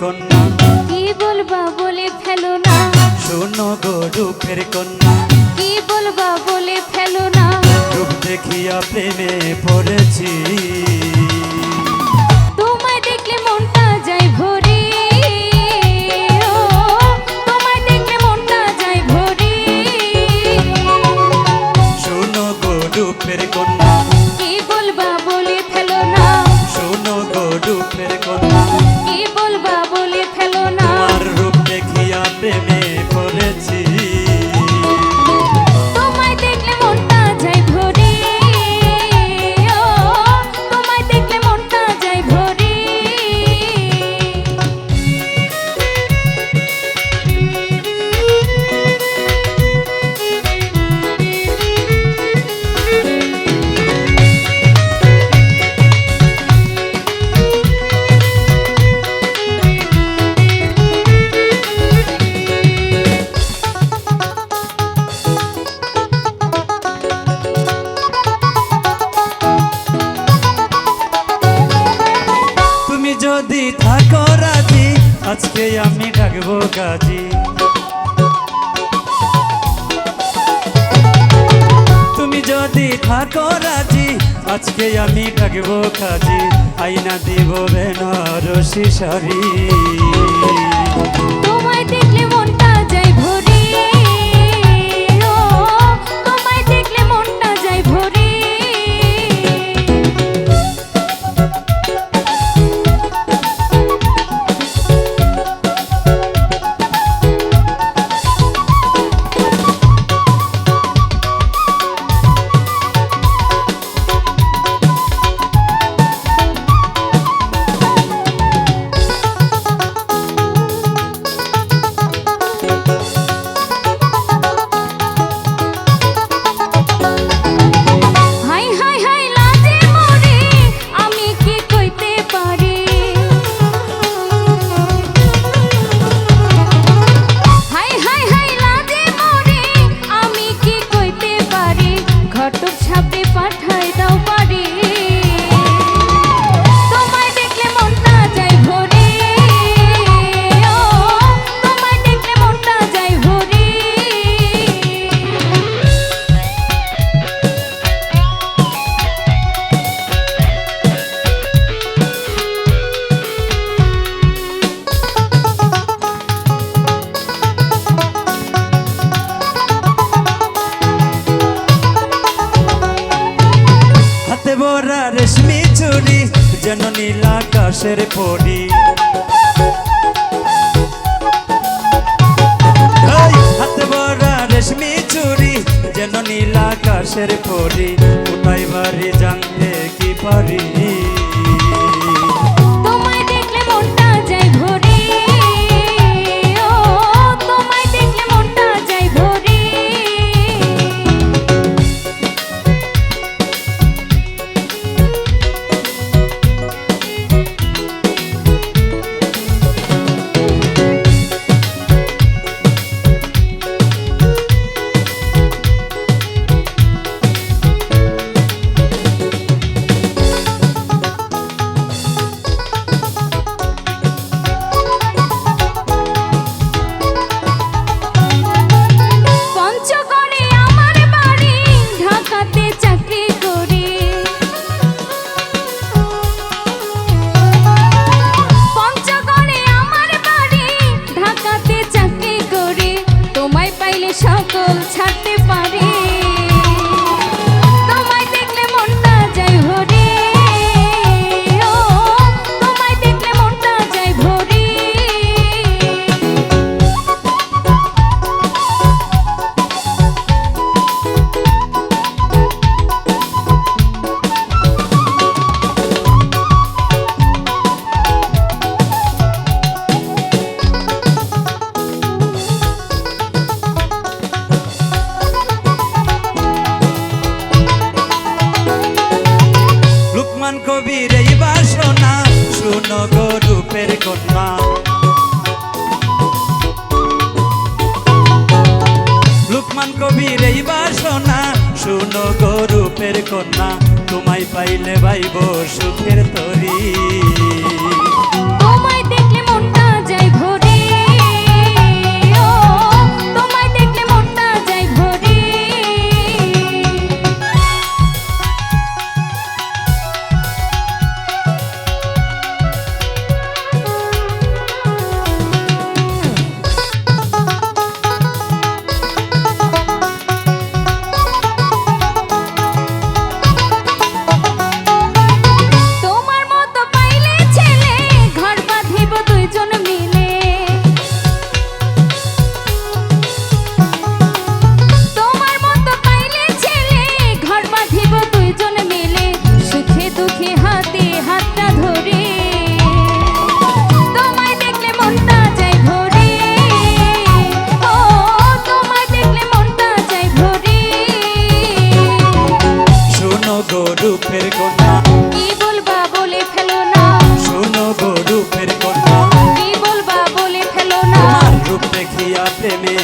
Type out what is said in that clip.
কন্যা। কি বলবা বলে ফেলো না। শোনো গো রূপের কন্যা। কি বলবা বলে ফেলো না। রূপ দেখিয়া প্রেমে পড়েছি। যদি থাকো রাজি, আজকে আমি ডাকবো কাজী তুমি যদি থাকো রাজি, আজকে আমি ডাকবো কাজী আইনা দিব বেনারসি শাড়ি। যেন নীলাকাশের পরি। হাত ভরা রেশমি চুরি, যেন নীলাকাশের পরি। কোথায় বাড়ি জানতে কি পারি? দিব সুখের তরী। de.